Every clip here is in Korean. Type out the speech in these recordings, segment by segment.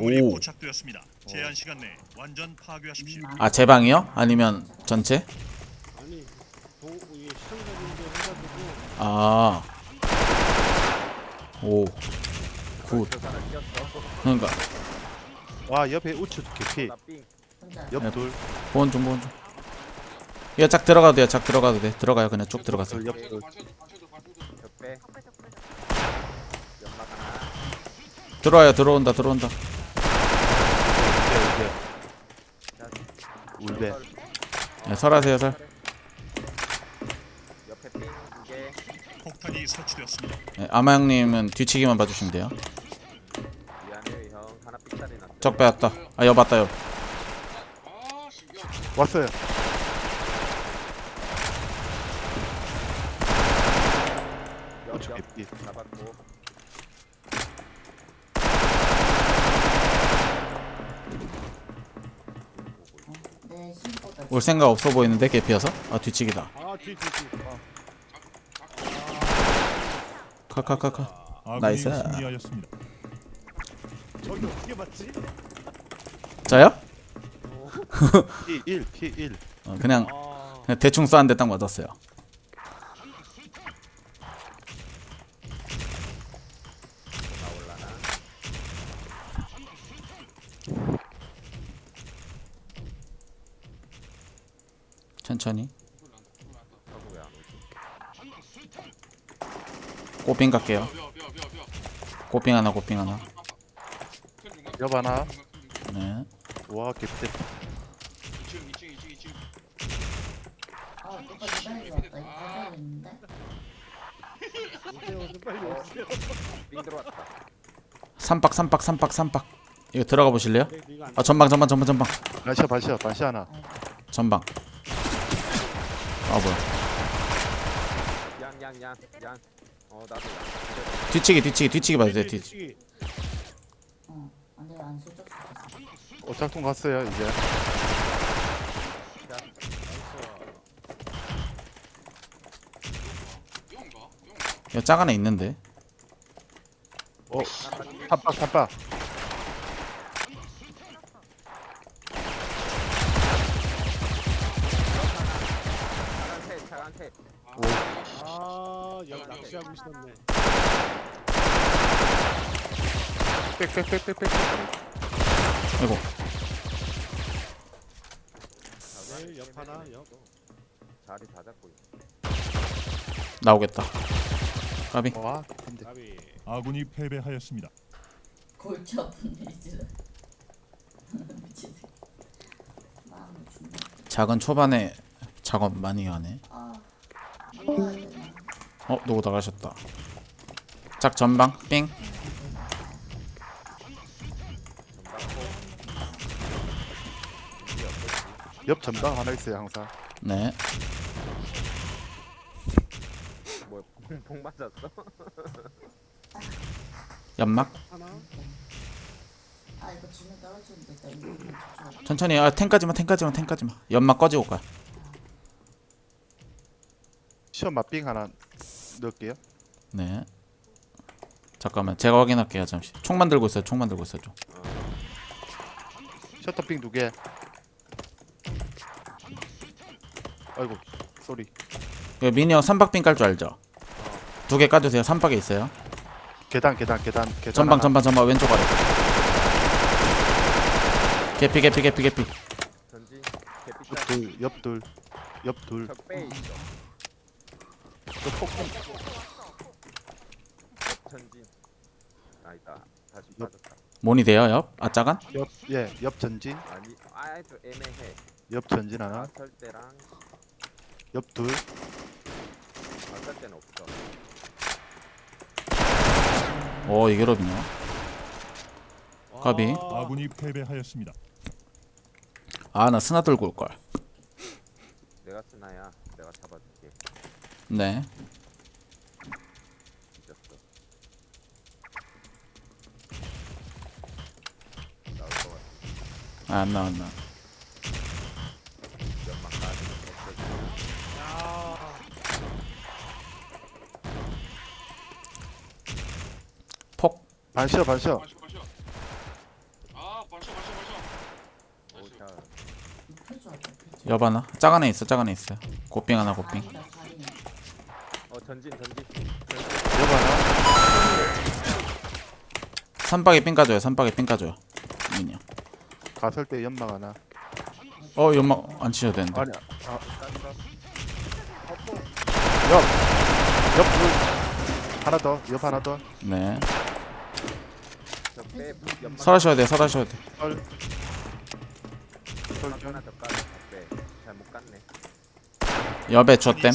목표물이 오. 포착되었습니다. 제한 시간 내에 완전 파괴하십시오. 아 제 방이요? 아니면 전체? 아니 시청자분들 해가지고 아. 오. 굿. 그러니까 와 옆에 우측 개피 옆돌 보온 좀 보온 좀. 이거 작 들어가도 돼요. 작 들어가도 돼. 들어가요. 그냥 쭉 들어가세요. 옆돌 들어와요. 들어온다. 들어온다. 울베 네, 설하세요. 설. 옆에 삥두개 폭탄이 설치되었습니다. 네, 아마 형님은 뒤치기만 봐주시면 돼요. 미안해요 형 하나 삑사리 났어 적 빼왔다. 아, 여 봤다. 여. 왔어요 옆옆 개피 잡았고 내 힘보다 올 생각 없어 보이는데 개피여서? 아 뒤치기다. 아 뒤 뒤뒤 카카카카. 아군이 나이스. 승리하였습니다. 저기 어떻게 맞지? 저요? P1 P1 어, 그냥, 아 그냥 대충 쏘는데 딱 맞았어요. 천천히. 꽃빙 갈게요. 꽃빙 하나, 꽃빙 하나. 옆 하나 네. 와아 왔다 이거 삥 들어왔다 삼박, 삼박, 삼박, 삼박. 이거 들어가 보실래요? 아 전방, 전방, 전방, 전방. 반시야 반시야 반시 하나 전방. 아 뭐야? 양양양 양 어 나도 양 뒤치기, 뒤치기, 뒤치기 봐도 돼. 뒤 뒤. 뒤어 안돼 안 수적 수적 오짝통 갔어요 이제 이거 짝 안에 있는데. 어 탑박 탑박 빽빽빽빽빽 아이고. 네옆 하나 옆 자리 다 잡고 있어 나오겠다. 까비. 와 근데 가비 아군이 패배하였습니다. 골치 아픈 일이지 미친 새끼 마음이 죽네 작은 초반에 작업 많이 하네. 아 되나 어, 누구 나가셨다. 짝 전방 삥. 옆 전방 하나 있어요 항상 네. 뭐야 봉 맞았어? 연막. 하나 아 이거 지면 떨어지면 됐다 이거. 천천히. 아, 탱까지만, 탱까지만, 탱까지만. 연막 꺼지고 가. 시험 맛빙 하나 넣을게요 네. 잠깐만, 제가 확인할게요. 잠시. 총 만들고 있어요. 총 만들고 있어요. 좀. 셔터빙 두 개 아이고 쏘리 이거 미니 형 삼박빙 깔 줄 알죠? 두 개 까주세요. 삼박에 있어요. 계단 계단 계단 계단 전방, 하나. 전방, 전방 왼쪽 아래. 개피, 개피, 개피, 개피. 전진 적배 있어 저 폭풍 옆 전진 아 있다 다시 옆. 빠졌다 모니 돼요, 옆? 아, 짜간? 옆예옆 전진 아니 아좀 애매해 옆 전진 하나 맞설 때랑 옆돌 맞설 때는 없어 오, 이게 럽이냐? 까비. 아, 아군이 패배하였습니다. 아, 나 스나 들고 올걸. 내가 쓰나야 내가 잡아줄게 네. 잊었어 나올 것 같아 아, 안 나왔나. 펴줘. 옆 하나 짝 안에 있어 짝 안에 있어요 고빙 하나 다리. 어 전진 전진. 옆 하나. 삼박에 삥 까줘요 삼박에 삥 까줘요 민이 갔을 때 연막 하나. 어 연막 안 치셔도 되는데 아니, 아, 깠어. 옆. 옆 둘. 하나 더. 옆 하나 더. 네 연막 설하셔야 돼요 설하셔야 돼 설. 연막 설정. 하나 더 까네. 잘못 깠네. 폭탄이 줬댐.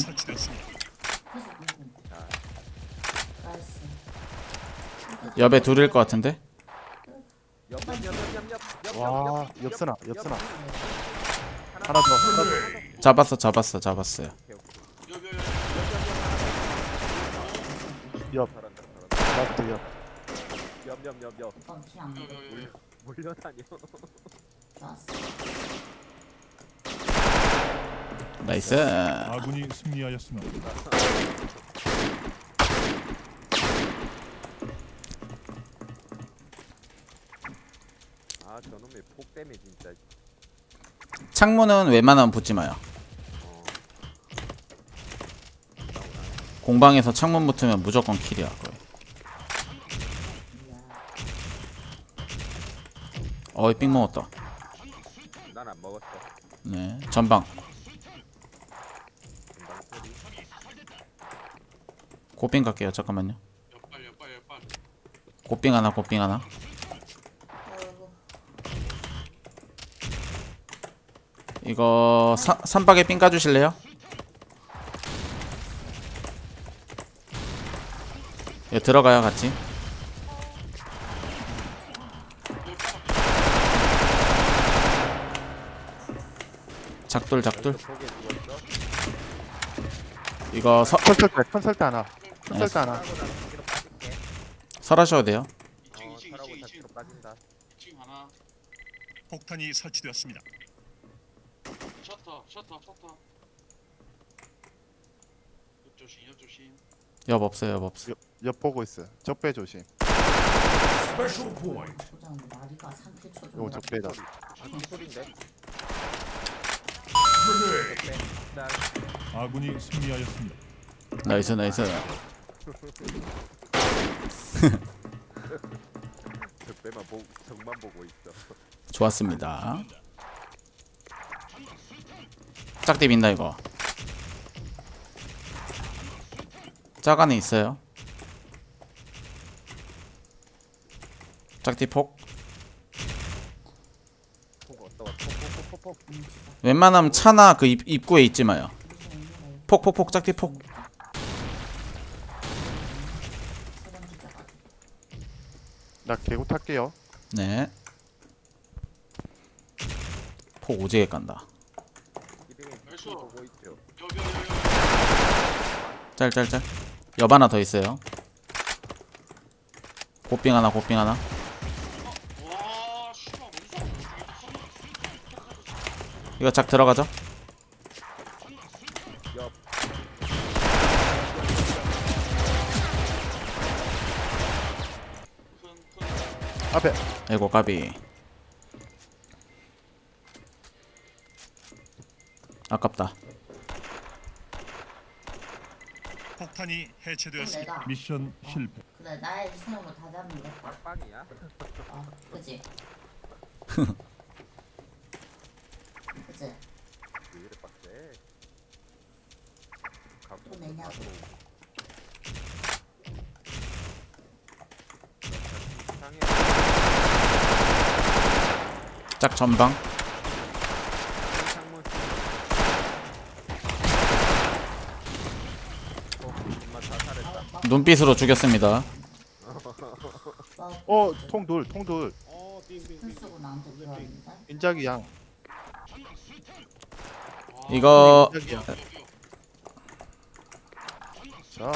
옆에 둘일 것 같은데 와, 옆선아, 옆선아. 하나 더. 하나 더. 잡았어 잡았어 잡았어요 옆. 라스트 옆. 옆옆옆옆 오빠 키안 먹어. 몰려다녀. 좋았어. 나이스 아군이 승리하였습니다. 아 저놈의 폭 때문에 진짜. 창문은 웬만하면 붙지 마요 어. 공방에서 창문 붙으면 무조건 킬이야 거 어이 삥 먹었다 난 안 먹었어. 네 전방 금방 소리. 고빙 갈게요 잠깐만요 고빙 하나 고빙 하나 아이고. 이거 사, 삼박에 삥 까주실래요? 예, 들어가요 같이 작돌 작돌. 이거 서, 컨설트, 컨설트 하나. 컨설트 하나. 설하셔도 돼요 어, 빠진다. 폭탄이 설치되었습니다. 셔터 셔터 셔터 옆 조심 옆 조심 옆 없어요 옆 없어 옆, 옆 보고 있어요. 적배 조심. 요거 적배다. 소리인데. 자, 아군이 승리하였습니다. 나이스 나이스 적배만 보고 적만 보고 있어. 좋았습니다 짝대 민다 이거 짝 안에 있어요 짝대 폭 폭 어떠워? 폭폭폭폭폭. 웬만하면 차나 그 입, 입구에 있지 마요 폭폭폭 짝대 폭나 개구 탈게요. 네. 폭 오지게. 여여여여 짤짤짤. 옆 하나 더 있어요. 고빙 하나, 고빙 하나. 와 씨발 뭔 이거 작 들어가죠? 앞에. 아이고 까비. 아깝다. 폭탄이 해체되었습니다. 내가 미션 실패. 그래 나의 이상으로 다 잡는 거. 빡빡이야? 어, 그지. 그지. 왜 이래 빡세? 또 내냐고. 상해. 짝 전방. 창문. 어, 엄마 자살했다. 눈빛으로 죽였습니다. 어, 어, 통돌, 통돌. 어, 빙빙. 나한테. 인자기 양. 이거. 자.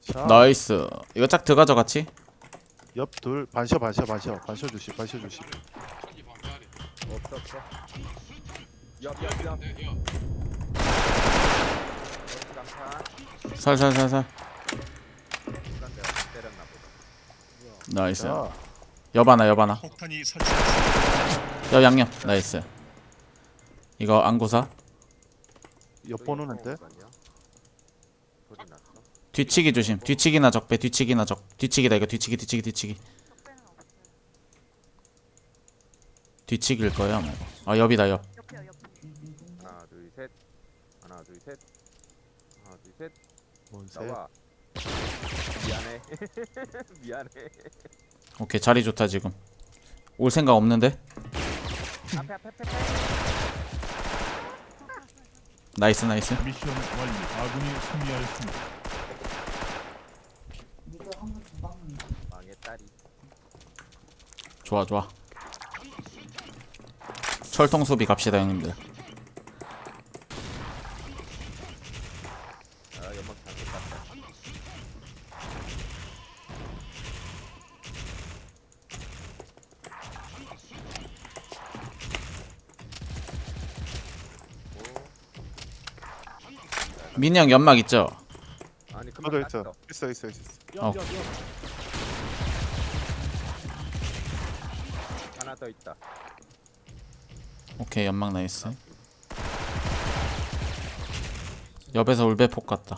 자. 나이스. 이거 짝 들어가죠 같이? 옆 둘. 반셔, 반셔, 반셔. 반셔 주시, 반셔 주시. 없어 없어. 옆, 옆, 옆. 네, 여옆 강타. 살살살살. 순간 내가 때렸나 보다. 나이스. 자. 폭탄이 설치되었습니다. 여 양념 나이스 이거 안구사 옆 보는 애들 소리 났어. 뒤치기 조심 뒤치기나 적배 뒤치기나 적 뒤치기다 이거 뒤치기 뒤치기 뒤치기 뒤치기일 거예요 아마 이거. 아 옆이다 옆 하나 둘 셋. 하나 둘 셋. 하나 둘 셋. 뭔새 나와. 미안해. 미안해. 오케이 자리 좋다 지금 올 생각 없는데 앞에 앞에 앞에. 나이스 나이스 미션 완료. 아군이 승리하였습니다. 한번. 망했다리. 좋아 좋아 철통 수비 갑시다 형님들 아 연막 잘못 갔다. 민이 형 연막 있죠? 아니 금방 있어 땄어. 있어 있어 있어 어. 하나 더 있다. 오케이 연막 나이스 옆에서 울베폭 같다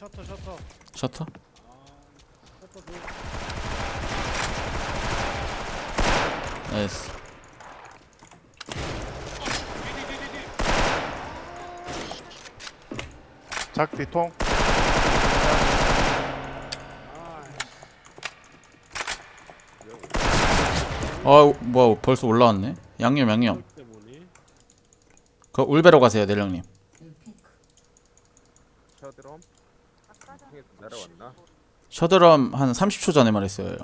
셔터, 셔터. 셔터? 셔터 둘. 나이스 작 뒤통 어 뭐야 벌써 올라왔네 양념 양념. 그 울베로 가세요 내려왔나? 셔드럼 한 30초 전에 말했어요.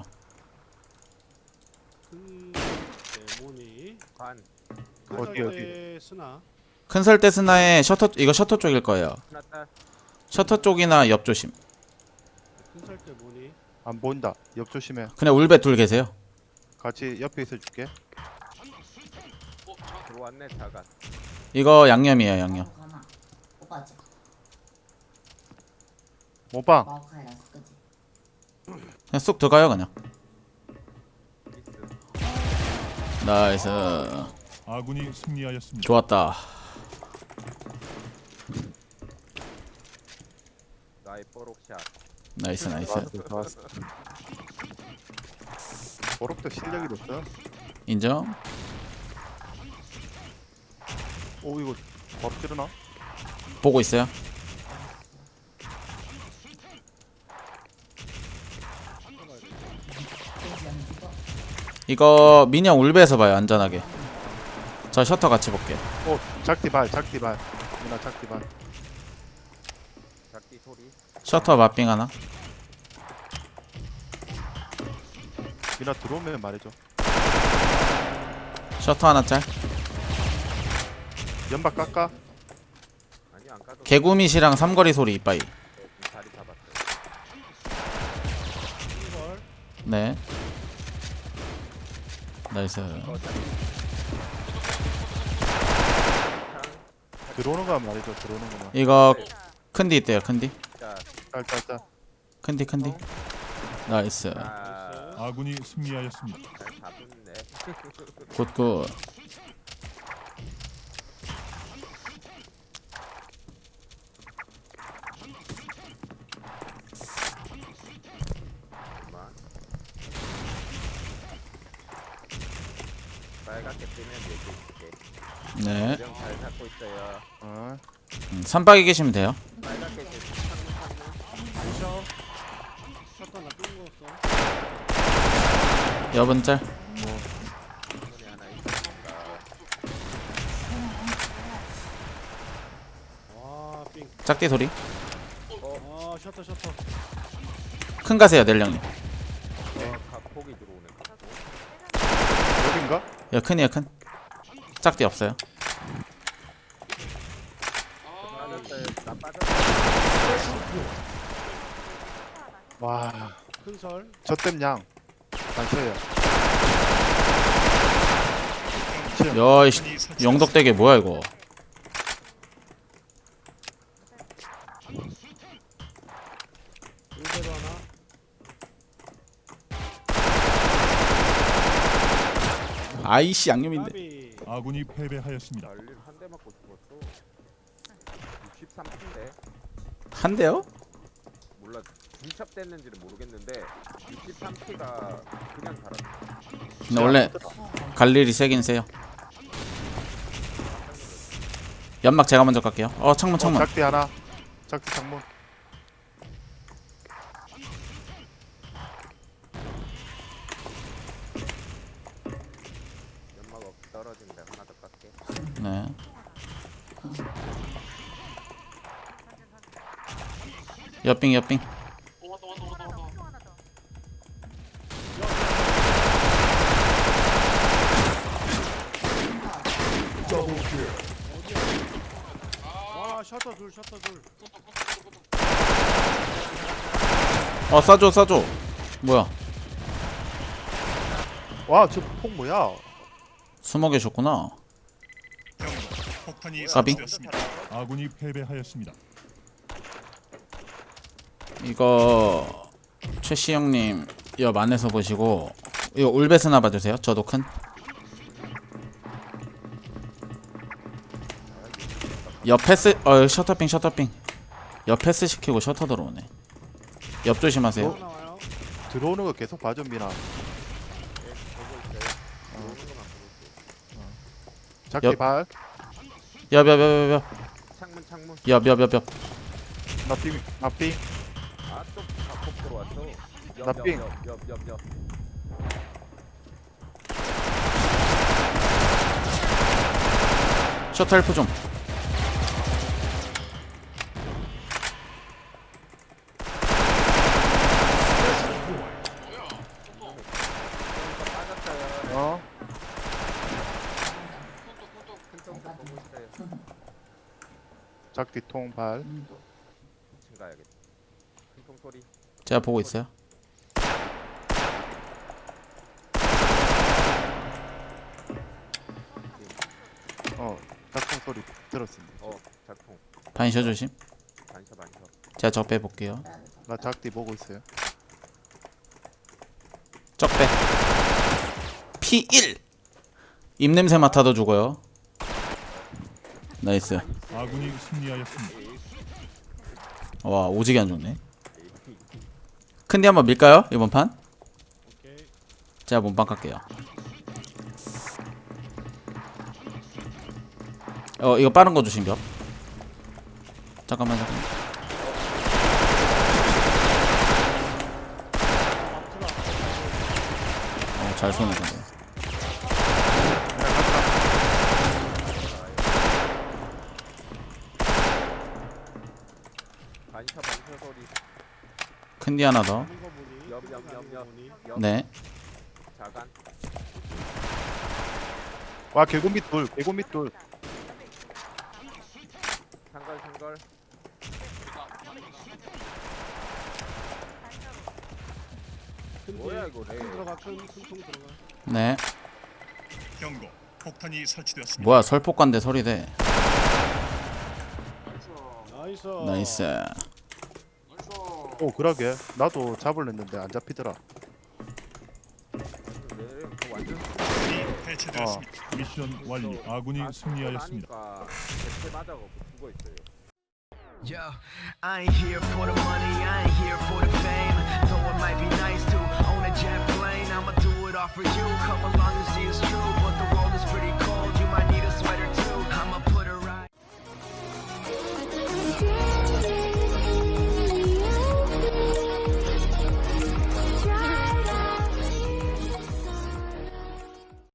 관. 어디, 어디? 큰 설대 스나에 셔터 이거 셔터 쪽일 거예요. 셔터 쪽이나 옆 조심 큰설 때문에. 안 보인다 옆 조심해 그냥 울베 둘 계세요 같이 옆에 있어줄게 들어왔네 자가. 이거 양념이에요 양념 가나. 오가자. 모방 마오카이라서 그지. 그냥 쑥 들어가요 그냥. 나이스 아군이 승리하였습니다. 좋았다. 나의 뽀록샷. 나이스 나이스. 좋았어 좋았어. 보록도 실력이 높어 인정? 오 이거 바로 찌르나? 보고 있어요? 이거 이거 민영 울베에서 봐요 안전하게 저 셔터 같이 볼게요 오 작디 발 작디 발 누나 작디 발 작디 소리. 셔터 마핑 하나 누나 들어오면 말해줘 셔터 하나 짤 연박 깎아 아니 안 가도 개구미시랑 삼거리 소리 이빠이 돼. 지금 자리 잡았어. 큰걸. 네 나이스 어 자리. 들어오는 거만 말해줘 들어오는 거만 이거 큰디 있대요 큰디. 자, 짤짤짤 큰디 큰디. 나이스. 자, 아군이 승리하였습니다. 잘 잡았네. 굿굿 선박에 계시면 돼요. 여분 짤. 짝대 소리. 셔터 셔터 큰 가세요 넬령님. 여긴가? 예, 여 큰이요 큰. 짝대 없어요. 와 큰설. 저땜 양 폭탄이 설치되었습니다. 영덕대게 뭐야 이거 하나. 아이씨 양념인데. 까비. 아군이 패배하였습니다. 달리를 한대 맞고 죽었어 63피인데 한 대요? 몰라 중첩 됐는지는 모르겠는데 63피가 그냥 달았어 근데 원래 갈 일이 세긴 세요. 연막 제가 먼저 갈게요. 어 창문 창문. 작디 하나. 작디 창문. 연막 없 떨어진데 하나 더 깎게 네. 옆빙 옆빙. 오 왔다 왔다 왔다 왔다 와 셔터 둘 셔터 둘. 어 싸줘 싸줘. 뭐야? 와, 저폭 뭐야? 숨어 계셨구나. 폭탄이 까비? 설치되었습니다. 아군이 패배하였습니다. 이거 최시 형님 옆 안에서 보시고 이거 울베스나 봐주세요. 저도 큰. 옆 패스 어 셔터핑 셔터핑. 옆 패스 시키고 셔터 들어오네. 옆 조심하세요. 나와요. 들어오는 거 계속 봐줘, 민아. 작디 옆. 발. 옆옆옆옆옆 창문 창문 옆옆옆옆. 나 빙, 나 빙. 아또 작곡 들어왔어 나 삥. 옆옆옆옆 셔터 헬프 좀. 어? 큰통통 보고 있어요 작디 통 발. 2층 가야겠다 큰통 소리 제가 보고 있어요. 어, 작통 소리 들었습니다. 어 작통 반셔 조심. 반셔 반셔 제가 적 빼볼게요. 나 작디 보고 있어요. 적 빼. P1. 입 냄새 맡아도 죽어요. 나이스. 아군이 승리하였습니다. 와 오지게 안 좋네. 큰디 한번 밀까요? 이번 판? 제가 몸빵 갈게요. 어 이거 빠른 거 주신 겨. 잠깐만 잠깐만. 어잘 쏘네 근데. 반셔 반셔 소리 큰디 하나 더. 네. 와, 개구 밑 돌, 개구 밑 돌. 상걸 상걸 뭐야 이거 네큰 들어가 큰 큰통 들어가. 네. 경고. 폭탄이 설치되었습니다. 뭐야 설폭관대 소리대. 나이스. 나이스. 오, 그러게. 나도 잡으려는데 안 잡히더라. 네, 완전 폭탄이 해체되었습니다. 미션 완료. 아군이 아, 승리하였습니다. 대체 맞아갖고 죽어 있어요 Yo, I ain't here for the money, I ain't here for the fame. Though it might be nice to own a jet plane, I'ma do it all for you. Come along and see it's true.